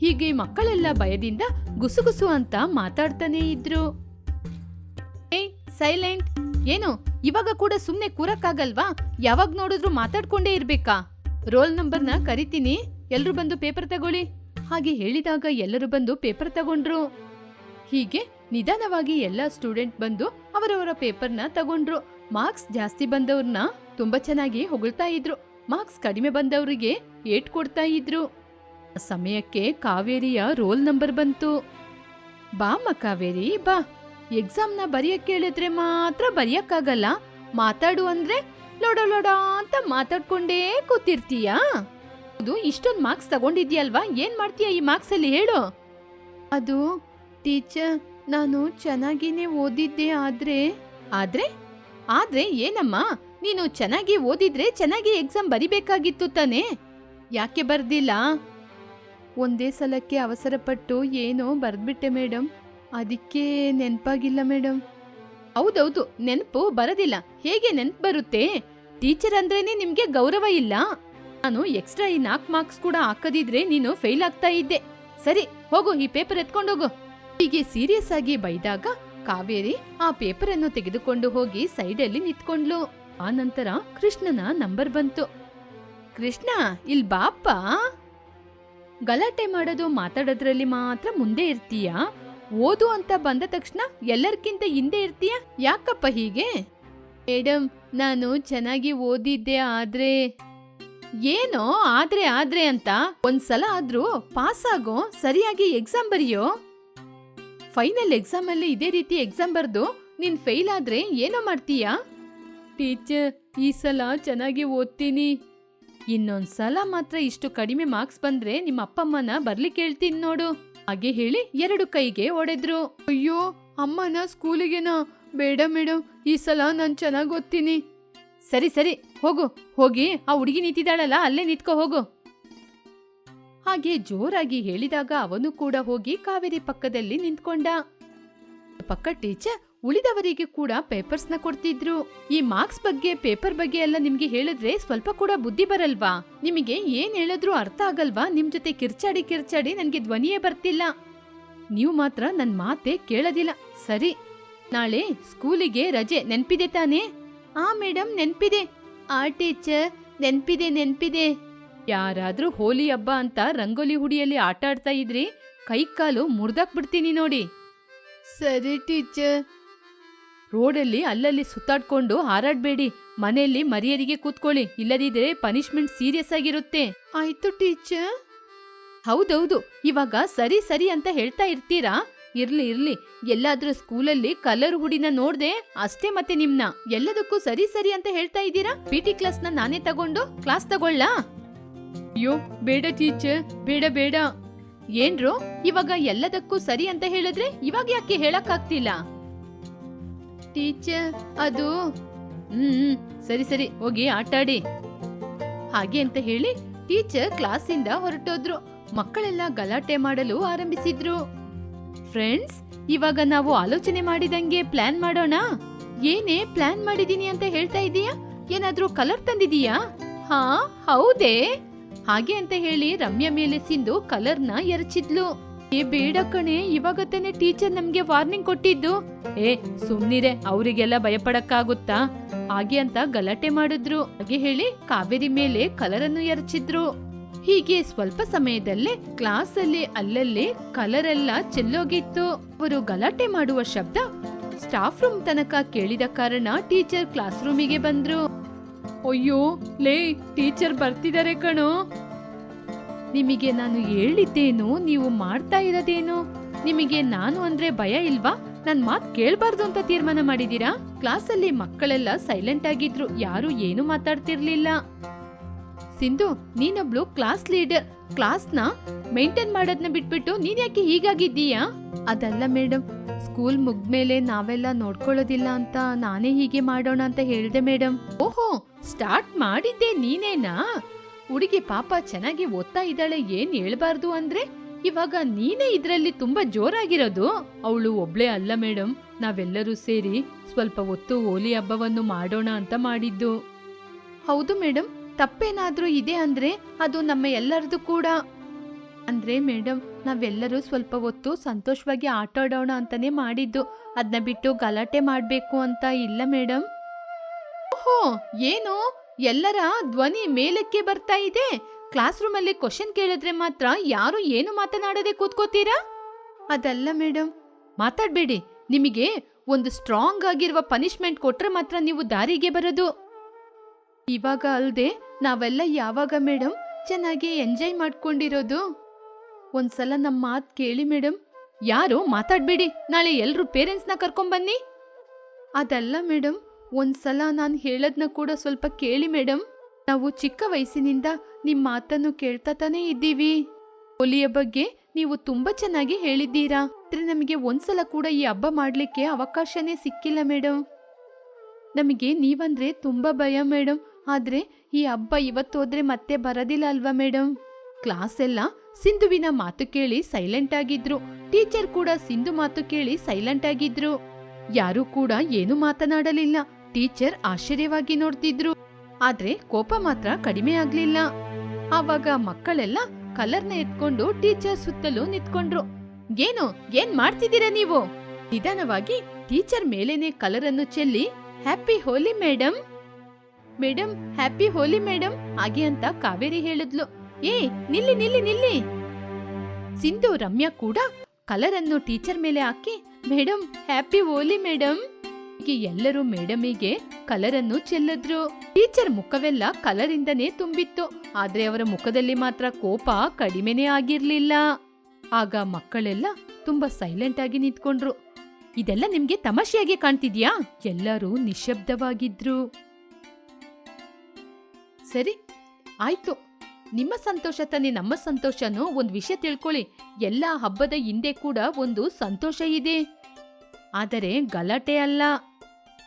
ಹೀಗೆ ಮಕ್ಕಳೆಲ್ಲ ಭಯದಿಂದ ಗುಸುಗುಸು ಅಂತ ಮಾತಾಡ್ತಾನೆ ಇದ್ರು. ಏ, ಸೈಲೆಂಟ್. ಏನು, ಇವಾಗ ಕೂಡ ಸುಮ್ನೆ ಕೂರಕ್ಕಾಗಲ್ವಾ? ಯಾವಾಗ ನೋಡಿದ್ರು ಮಾತಾಡ್ಕೊಂಡೇ ಇರ್ಬೇಕಾ? ರೋಲ್ ನಂಬರ್ನ ಕರಿತೀನಿ. ಎಲ್ರು ಬಂದು ಪೇಪರ್ ತಗೊಳ್ಳಿ. ಹಾಗೆ ಹೇಳಿದಾಗ ಎಲ್ಲರೂ ಬಂದು ಪೇಪರ್ ತಗೊಂಡ್ರು. ಹೀಗೆ ನಿಧಾನವಾಗಿ ಎಲ್ಲ ಸ್ಟೂಡೆಂಟ್ ಬಂದು ಅವರವರ ಪೇಪರ್ನ ತಗೊಂಡ್ರು. ಮಾರ್ಕ್ಸ್ ಜಾಸ್ತಿ ಬಂದವ್ರನ್ನ ತುಂಬಾ ಚೆನ್ನಾಗಿ ಹೊಗಳ್ತಾ ಇದ್ರು. ಮಾರ್ಕ್ಸ್ ಕಡಿಮೆ ಬಂದವರಿಗೆ ಏಟ್ ಕೊಡ್ತಾ ಇದ್ರು. ಸಮಯಕ್ಕೆ ಕಾವೇರಿಯ ರೋಲ್ ನಂಬರ್ ಬಂತು. ಬಾಮ್ಮ ಕಾವೇರಿ, ಬಾ. ಎಕ್ಸಾಮ್ನ ಬರೆಯಕ್ಕೆ ಹೇಳಿದ್ರೆ ಮಾತ್ರ ಬರೆಯಕ್ಕಾಗಲ್ಲ. ಮಾತಾಡು ಅಂದ್ರೆ ಲೊಡ ಲೊಡ ಅಂತ ಮಾತಾಡ್ಕೊಂಡೇ ಕೂತಿರ್ತೀಯಾ? ಅದು ಇಷ್ಟೊಂದು ಮಾರ್ಕ್ಸ್ ತಗೊಂಡಿದ್ಯಲ್ವಾ? ಏನ್ ಮಾಡ್ತೀಯ ಈ ಮಾರ್ಕ್ಸ್ ಅಲ್ಲಿ ಹೇಳು. ಅದು ಟೀಚರ್ ನಾನು ಚೆನ್ನಾಗಿನೇ ಓದಿದ್ದೆ ಆದ್ರೆ. ಆದ್ರೆ? ಆದ್ರೆ ಏನಮ್ಮ? ನೀನು ಚೆನ್ನಾಗಿ ಓದಿದ್ರೆ ಚೆನ್ನಾಗಿ ಎಕ್ಸಾಮ್ ಬರಿಬೇಕಾಗಿತ್ತು ತಾನೇ? ಯಾಕೆ ಬರ್ದಿಲ್ಲ? ಒಂದೇ ಸಲಕ್ಕೆ ಅವಸರಪಟ್ಟು ಏನೋ ಬರ್ದ್ಬಿಟ್ಟೆ ಮೇಡಮ್ ಅದಕ್ಕೆ ನೆನಪಾಗಿಲ್ಲ ಮೇಡಮ್ ಹೌದೌದು ನೆನಪು ಬರೋದಿಲ್ಲ. ಹೇಗೆ ನೆನ್ಪು ಬರುತ್ತೆ? ಟೀಚರ್ ಅಂದ್ರೇನೆ ನಿಮ್ಗೆ ಗೌರವ ಇಲ್ಲ. ನಾನು ಎಕ್ಸ್ಟ್ರಾ ಈ ನಾಲ್ಕು ಮಾರ್ಕ್ಸ್ ಕೂಡ ಹಾಕದಿದ್ರೆ ನೀನು ಫೇಲ್ ಆಗ್ತಾ ಇದ್ದೆ. ಸರಿ, ಹೋಗು, ಈ ಪೇಪರ್ ಎತ್ಕೊಂಡೋಗು ಹೀಗೆ. ಸೀರಿಯಸ್ ಆಗಿ ಬೈದಾಗ ಕಾವೇರಿ ಆ ಪೇಪರ್ ಅನ್ನು ತೆಗೆದುಕೊಂಡು ಹೋಗಿ ಸೈಡಲ್ಲಿ ನಿಂತ್ಕೊಂಡ್ಲು. ಆ ನಂತರ ಕೃಷ್ಣನ ನಂಬರ್ ಬಂತು. ಕೃಷ್ಣ, ಇಲ್ ಬಾಪ್ಪ! ಗಲಾಟೆ ಮಾಡೋದು ಮಾತಾಡೋದ್ರಲ್ಲಿ ಮಾತ್ರ ಮುಂದೆ ಇರ್ತೀಯಾ? ಓದು ಅಂತ ಬಂದ ತಕ್ಷಣ ಎಲ್ಲರ್ಕಿಂತ ಹಿಂದೆ ಇರ್ತೀಯ? ಯಾಕಪ್ಪ ಹೀಗೆ? ಮೇಡಮ್ ನಾನು ಚೆನ್ನಾಗಿ ಓದಿದ್ದೆ ಆದ್ರೆ. ಏನೋ ಆದ್ರೆ ಆದ್ರೆ ಅಂತ ಒಂದ್ಸಲ ಆದ್ರೂ ಪಾಸ್ ಆಗೋ ಸರಿಯಾಗಿ ಎಕ್ಸಾಮ್ ಬರೆಯೋ? ಫೈನಲ್ ಎಕ್ಸಾಮ್ ಅಲ್ಲಿ ಇದೇ ರೀತಿ ಎಕ್ಸಾಮ್ ಬರ್ದು ನೀನ್ ಫೇಲ್ ಆದ್ರೆ ಏನೋ ಮಾಡ್ತೀಯಾ? ಟೀಚರ್, ಈ ಸಲ ಚೆನ್ನಾಗಿ ಓದ್ತೀನಿ. ಇನ್ನೊಂದ್ಸಲ ಮಾತ್ರ ಇಷ್ಟು ಕಡಿಮೆ ಮಾರ್ಕ್ಸ್ ಬಂದ್ರೆ ನಿಮ್ಮ ಅಪ್ಪ ಅಮ್ಮನ ಬರ್ಲಿಕ್ಕೆ ಹೇಳ್ತೀನಿ ನೋಡು. ಹಾಗೆ ಹೇಳಿ ಎರಡು ಕೈಗೆ ಹೊಡೆದ್ರು. ಅಯ್ಯೋ, ಅಮ್ಮನ ಸ್ಕೂಲಿಗೆನಾ ಬೇಡ ಮೇಡಮ್ ಈ ಸಲ ನಾನು ಚೆನ್ನಾಗಿ ಓದ್ತೀನಿ. ಸರಿ ಸರಿ, ಹೋಗು. ಹೋಗಿ ಆ ಹುಡುಗಿ ನಿಂತಿದ್ದಾಳಲ್ಲ, ಅಲ್ಲೇ ನಿಂತ್ಕೋ, ಹೋಗು. ಹಾಗೆ ಜೋರಾಗಿ ಹೇಳಿದಾಗ ಅವನು ಕೂಡ ಹೋಗಿ ಕಾವೇರಿ ಪಕ್ಕದಲ್ಲಿ ನಿಂತ್ಕೊಂಡ. ಪಕ್ಕ ಟೀಚರ್ ಉಳಿದವರಿಗೆ ಕೂಡ ಪೇಪರ್ಸ್ನ ಕೊಡ್ತಿದ್ರು. ಈ ಮಾರ್ಕ್ಸ್ ಬಗ್ಗೆ, ಪೇಪರ್ ಬಗ್ಗೆ ಎಲ್ಲ ನಿಮ್ಗೆ ಹೇಳಿದ್ರೆ ಸ್ವಲ್ಪ ಕೂಡ ಬುದ್ಧಿ ಬರಲ್ವಾ? ನಿಮಗೆ ಏನ್ ಹೇಳಿದ್ರು ಅರ್ಥ ಆಗಲ್ವಾ? ನಿಮ್ ಜೊತೆ ಕಿರ್ಚಾಡಿ ಕಿರ್ಚಾಡಿ ನನ್ಗೆ ಧ್ವನಿಯೇ ಬರ್ತಿಲ್ಲ. ನೀವು ಮಾತ್ರ ನನ್ ಮಾತೆ ಕೇಳೋದಿಲ್ಲ. ಸರಿ. ನಾಳೆ ಸ್ಕೂಲಿಗೆ ರಜೆ ನೆನ್ಪಿದೆ ತಾನೇ? ಆ ಮೇಡಮ್ ನೆನ್ಪಿದೆ. ಆ ಟೀಚರ್ ನೆನ್ಪಿದೆ ನೆನ್ಪಿದೆ. ಯಾರಾದ್ರೂ ಹೋಲಿ ಹಬ್ಬ ಅಂತ ರಂಗೋಲಿ ಹುಡಿಯಲ್ಲಿ ಆಟ ಆಡ್ತಾ ಇದ್ರಿ ಕೈ ಕಾಲು ಮುರ್ದಾಕ್ ಬಿಡ್ತೀನಿ ನೋಡಿ. ಸರಿ ಟೀಚರ್. ರೋಡಲ್ಲಿ ಅಲ್ಲಲ್ಲಿ ಸುತ್ತಾಡ್ಕೊಂಡು ಹಾರಾಡ್ಬೇಡಿ. ಮನೆಯಲ್ಲಿ ಮರ್ಯಾದೆಗೆ ಕೂತ್ಕೊಳ್ಳಿ, ಇಲ್ಲದಿದ್ರೆ ಪನಿಷ್ಮೆಂಟ್ ಸೀರಿಯಸ್ ಆಗಿರುತ್ತೆ. ಆಯ್ತು ಟೀಚರ್. ಹೌದೌದು, ಇವಾಗ ಸರಿ ಸರಿ ಅಂತ ಹೇಳ್ತಾ ಇರ್ತೀರಾ? ಇರ್ಲಿ ಇರ್ಲಿ. ಎಲ್ಲಾದ್ರೂ ಸ್ಕೂಲಲ್ಲಿ ಕಲರ್ ಹುಡಿನ ನೋಡ್ದೆ ಅಷ್ಟೇ ಮತ್ತೆ ನಿಮ್ನ. ಎಲ್ಲದಕ್ಕೂ ಸರಿ ಸರಿ ಅಂತ ಹೇಳ್ತಾ ಇದ್ದೀರಾ? ಪಿ ಟಿ ನ ನಾನೇ ತಗೊಂಡು ಕ್ಲಾಸ್ ತಗೊಳ್ಳಾ? ಅಯ್ಯೋ, ಬೇಡ ಟೀಚರ್, ಬೇಡ ಬೇಡ. ಏನ್ರು? ಇವಾಗ ಎಲ್ಲದಕ್ಕೂ ಸರಿ ಅಂತ ಹೇಳಿದ್ರೆ ಇವಾಗ ಯಾಕೆ ಹೇಳಕ್ಕಾಗ್ತಿಲ್ಲ? ಟೀಚರ್, ಅದು? ಹ್ಮ್ ಸರಿ ಸರಿ, ಹೋಗಿ ಆಟಾಡಿ ಹಾಗೆ ಅಂತ ಹೇಳಿ ಟೀಚರ್ ಕ್ಲಾಸಿಂದ ಹೊರಟೋದ್ರು. ಮಕ್ಕಳೆಲ್ಲ ಗಲಾಟೆ ಮಾಡಲು ಆರಂಭಿಸಿದ್ರು. ಫ್ರೆಂಡ್ಸ್ ಇವಾಗ ನಾವು ಆಲೋಚನೆ ಮಾಡಿದಂಗೆ ಪ್ಲಾನ್ ಮಾಡೋಣ. ಏನೇ ಪ್ಲಾನ್ ಮಾಡಿದೀನಿ ಅಂತ ಹೇಳ್ತಾ ಇದೀಯಾ? ಏನಾದ್ರೂ ಕಲರ್ ತಂದಿದೀಯಾ? ಹಾ, ಹೌದೇ. ಹಾಗೆ ಅಂತ ಹೇಳಿ ರಮ್ಯಾ ಮೇಲೆ ಸಿಂಧು ಕಲರ್ನ ಎರಚಿದ್ಲು. ಏ, ಬೇಡ ಕಣೆ ಇವಾಗ ತಾನೆ ಟೀಚರ್ ನಮ್ಗೆ ವಾರ್ನಿಂಗ್ ಕೊಟ್ಟಿದ್ದು. ಏ, ಸುಮ್ನಿರೆ, ಅವರಿಗೆಲ್ಲ ಭಯಪಡಕ್ಕಾಗುತ್ತಾ? ಹಾಗೆ ಅಂತ ಗಲಾಟೆ ಮಾಡಿದ್ರು. ಹಾಗೆ ಹೇಳಿ ಕಾವೇರಿ ಮೇಲೆ ಕಲರ್ ಅನ್ನು ಎರಚಿದ್ರು. ಹೀಗೆ ಸ್ವಲ್ಪ ಸಮಯದಲ್ಲೇ ಕ್ಲಾಸ್ ಅಲ್ಲಿ ಅಲ್ಲಲ್ಲಿ ಕಲರ್ ಎಲ್ಲ ಚೆಲ್ಲೋಗಿತ್ತು. ಅವರು ಗಲಾಟೆ ಮಾಡುವ ಶಬ್ದ ಸ್ಟಾಫ್ ರೂಮ್ ತನಕ ಕೇಳಿದ ಕಾರಣ ಟೀಚರ್ ಕ್ಲಾಸ್ ರೂಮಿಗೆ ಬಂದ್ರು. ಅಯ್ಯೋ, ಲೇ, ಟೀಚರ್ ಬರ್ತಿದ್ದಾರೆ ಕಣೋ. ನಿಮಗೆ ನಾನು ಹೇಳಿದ್ದೇನು, ನೀವು ಮಾಡ್ತಾ ಇರೋದೇನು? ನಿಮಗೆ ನಾನು ಅಂದ್ರೆ ಭಯ ಇಲ್ವಾ? ನನ್ ಮಾತ್ ಕೇಳಬಾರ್ದು ಅಂತ ತೀರ್ಮಾನ ಮಾಡಿದೀರಾ ಕ್ಲಾಸಲ್ಲಿ ಮಕ್ಕಳೆಲ್ಲ ಸೈಲೆಂಟ್ ಆಗಿದ್ರು, ಯಾರು ಏನು ಮಾತಾಡ್ತಿರ್ಲಿಲ್ಲ. ಸಿಂಧು ನೀನೊಬ್ಳು ಕ್ಲಾಸ್ ಲೀಡರ್ ಕ್ಲಾಸ್ನ ಮೇಂಟೈನ್ ಮಾಡೋದ್ನ ಬಿಟ್ಬಿಟ್ಟು ನೀನ್ ಯಾಕೆ ಹೀಗಾಗಿದ್ದೀಯಾ? ಅದಲ್ಲ ಮೇಡಮ್ ಸ್ಕೂಲ್ ಮುಗ್ದ್ಮೇಲೆ ನಾವೆಲ್ಲ ನೋಡ್ಕೊಳ್ಳೋದಿಲ್ಲ ಅಂತ ನಾನೇ ಹೀಗೆ ಮಾಡೋಣ ಅಂತ ಹೇಳ್ದೆ ಮೇಡಮ್ ಓಹೋ ಸ್ಟಾರ್ಟ್ ಮಾಡಿದ್ದೆ ನೀನೇನಾ? ಹುಡುಗಿ ಪಾಪ ಚೆನ್ನಾಗಿ ಓದ್ತಾ ಇದ್ದಾಳೆ, ಏನ್ ಹೇಳ್ಬಾರ್ದು ಅಂದ್ರೆ? ಇವಾಗ ನೀನೇ ಇದ್ರಲ್ಲಿ ತುಂಬಾ ಜೋರಾಗಿರೋದು. ಅವಳು ಒಬ್ಳೆ ಅಲ್ಲ ಮೇಡಮ್ ನಾವೆಲ್ಲರೂ ಸೇರಿ ಸ್ವಲ್ಪ ಹೊತ್ತು ಹೋಲಿ ಹಬ್ಬವನ್ನು ಮಾಡೋಣ ಅಂತ ಮಾಡಿದ್ದು. ಹೌದು ಮೇಡಮ್ ತಪ್ಪೇನಾದ್ರೂ ಇದೆ ಅಂದ್ರೆ ಅದು ನಮ್ಮ ಎಲ್ಲರದು ಕೂಡ. ಅಂದ್ರೆ ಮೇಡಮ್ ನಾವೆಲ್ಲರೂ ಸ್ವಲ್ಪ ಹೊತ್ತು ಸಂತೋಷವಾಗಿ ಆಟ ಆಡೋಣ ಅಂತಾನೆ ಮಾಡಿದ್ದು. ಅದನ್ನ ಬಿಟ್ಟು ಗಲಾಟೆ ಮಾಡ್ಬೇಕು ಅಂತ ಇಲ್ಲ ಮೇಡಮ್ ಓಹೋ, ಏನು? ಎಲ್ಲರ ಧ್ವನಿ ಮೇಲಕ್ಕೆ ಬರ್ತಾ ಇದೆ? ಕ್ಲಾಸ್ ರೂಮ್ ಅಲ್ಲಿ ಕ್ವಶನ್ ಕೇಳಿದ್ರೆ ಮಾತ್ರ ಯಾರು ಏನು ಮಾತನಾಡದೆ ಕೂತ್ಕೋತೀರಾ? ಅದಲ್ಲ ಮೇಡಮ್ ಮಾತಾಡ್ಬೇಡಿ. ನಿಮಗೆ ಒಂದು ಸ್ಟ್ರಾಂಗ್ ಆಗಿರುವ ಪನಿಷ್ಮೆಂಟ್ ಕೊಟ್ರೆ ಮಾತ್ರ ನೀವು ದಾರಿಗೆ ಬರೋದು. ಇವಾಗ ಅಲ್ದೆ ನಾವೆಲ್ಲ ಯಾವಾಗ ಮೇಡಮ್ ಚೆನ್ನಾಗಿ ಎಂಜಾಯ್ ಮಾಡ್ಕೊಂಡಿರೋದು? ಒಂದ್ಸಲ ನಮ್ಮ ಮಾತ್ ಕೇಳಿ ಮೇಡಮ್ ಯಾರು ಮಾತಾಡ್ಬೇಡಿ, ನಾಳೆ ಎಲ್ಲರೂ ಪೇರೆಂಟ್ಸ್ನ ಕರ್ಕೊಂಬನ್ನಿ. ಅದಲ್ಲ ಮೇಡಮ್ ಒಂದ್ಸಲ ನಾನು ಹೇಳದ್ನ ಕೂಡ ಸ್ವಲ್ಪ ಕೇಳಿ ಮೇಡಮ್ ನಾವು ಚಿಕ್ಕ ವಯಸ್ಸಿನಿಂದ ನಿಮ್ಮ ಮಾತನ್ನು ಕೇಳ್ತಾ ತಾನೇ ಇದ್ದೀವಿ. ಹೋಲಿಯ ಬಗ್ಗೆ ನೀವು ತುಂಬಾ ಚೆನ್ನಾಗಿ ಹೇಳಿದ್ದೀರಾ. ಆದ್ರೆ ನಮಗೆ ಒಂದ್ಸಲ ಕೂಡ ಈ ಹಬ್ಬ ಮಾಡ್ಲಿಕ್ಕೆ ಅವಕಾಶನೇ ಸಿಕ್ಕಿಲ್ಲ ಮೇಡಮ್ ನಮಗೆ ನೀವಂದ್ರೆ ತುಂಬಾ ಭಯ ಮೇಡಮ್ ಆದ್ರೆ ಈ ಹಬ್ಬ ಇವತ್ತೋದ್ರೆ ಮತ್ತೆ ಬರೋದಿಲ್ಲ ಅಲ್ವಾ ಮೇಡಮ್ ಕ್ಲಾಸ್ ಎಲ್ಲ ಸಿಂಧುವಿನ ಮಾತು ಕೇಳಿ ಸೈಲೆಂಟ್ ಆಗಿದ್ರು. ಟೀಚರ್ ಕೂಡ ಸಿಂಧು ಮಾತು ಕೇಳಿ ಸೈಲೆಂಟ್ ಆಗಿದ್ರು. ಯಾರೂ ಕೂಡ ಏನು ಮಾತನಾಡಲಿಲ್ಲ. ಟೀಚರ್ ಆಶ್ಚರ್ಯವಾಗಿ ನೋಡ್ತಿದ್ರು. ಆದ್ರೆ ಕೋಪ ಮಾತ್ರ ಕಡಿಮೆ ಆಗ್ಲಿಲ್ಲ. ಆವಾಗ ಮಕ್ಕಳೆಲ್ಲ ಕಲರ್ನ ಎತ್ಕೊಂಡು ಟೀಚರ್ ಸುತ್ತಲೂ ನಿಂತ್ಕೊಂಡ್ರು. ಏನು, ಏನ್ ಮಾಡ್ತಿದ್ದೀರಾ ನೀವು? ನಿಧಾನವಾಗಿ ಟೀಚರ್ ಮೇಲೇನೆ ಕಲರ್ ಅನ್ನು ಚೆಲ್ಲಿ happy Holi madam madam happy Holi madam ಹಾಗೆ ಅಂತ ಕಾವೇರಿ ಹೇಳಿದ್ಲು. ಏ, ನಿಲ್ಲಿ ನಿಲ್ಲಿ ನಿಲ್ಲಿ. ಸಿಂಧು, ರಮ್ಯಾ ಕೂಡ ಕಲರ್ ಅನ್ನು ಟೀಚರ್ ಮೇಲೆ ಹಾಕಿ ಮೇಡಮ್ ಹ್ಯಾಪಿ ಹೋಲಿ ಮೇಡಮ್ ಹೀಗೆ ಎಲ್ಲರೂ ಮೇಡಮಿಗೆ ಕಲರ್ ಅನ್ನು ಚೆಲ್ಲಿದ್ರು. ಟೀಚರ್ ಮುಖವೆಲ್ಲ ಕಲರ್ ಇಂದನೇ ತುಂಬಿತ್ತು. ಆದ್ರೆ ಅವರ ಮುಖದಲ್ಲಿ ಮಾತ್ರ ಕೋಪ ಕಡಿಮೆನೇ ಆಗಿರ್ಲಿಲ್ಲ. ಆಗ ಮಕ್ಕಳೆಲ್ಲ ತುಂಬಾ ಸೈಲೆಂಟ್ ಆಗಿ ನಿಂತ್ಕೊಂಡ್ರು. ಇದೆಲ್ಲ ನಿಮ್ಗೆ ತಮಾಷೆಯಾಗಿ ಕಾಣ್ತಿದ್ಯಾ? ಎಲ್ಲರೂ ನಿಶಬ್ದವಾಗಿದ್ರು ಸರಿ, ಆಯ್ತು. ನಿಮ್ಮ ಸಂತೋಷ ತಾನೇ ನಮ್ಮ ಸಂತೋಷನೋ ಒಂದ್ ವಿಷಯ ತಿಳ್ಕೊಳ್ಳಿ. ಎಲ್ಲಾ ಹಬ್ಬದ ಹಿಂದೆ ಕೂಡ ಒಂದು ಸಂತೋಷ ಇದೆ. ಆದರೆ ಗಲಾಟೆ ಅಲ್ಲ.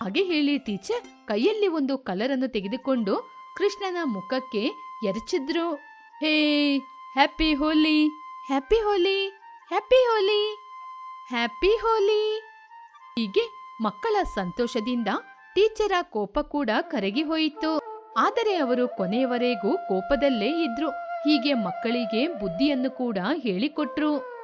ಹಾಗೆ ಹೇಳಿ ಟೀಚರ್, ಕೈಯಲ್ಲಿ ಒಂದು ಕಲರ್ ಅನ್ನು ತೆಗೆದುಕೊಂಡು ಕೃಷ್ಣನ ಮುಖಕ್ಕೆ ಎರಚಿದ್ರು. ಹೇ, happy Holi happy Holi happy Holi happy Holi. ಹೀಗೆ ಮಕ್ಕಳ ಸಂತೋಷದಿಂದ ಟೀಚರ ಕೋಪ ಕೂಡ ಕರಗಿ ಹೋಯಿತು. ಆದರೆ ಅವರು ಕೊನೆಯವರೆಗೂ ಕೋಪದಲ್ಲೇ ಇದ್ರು. ಹೀಗೆ ಮಕ್ಕಳಿಗೆ ಬುದ್ಧಿಯನ್ನು ಕೂಡ ಹೇಳಿಕೊಟ್ರು.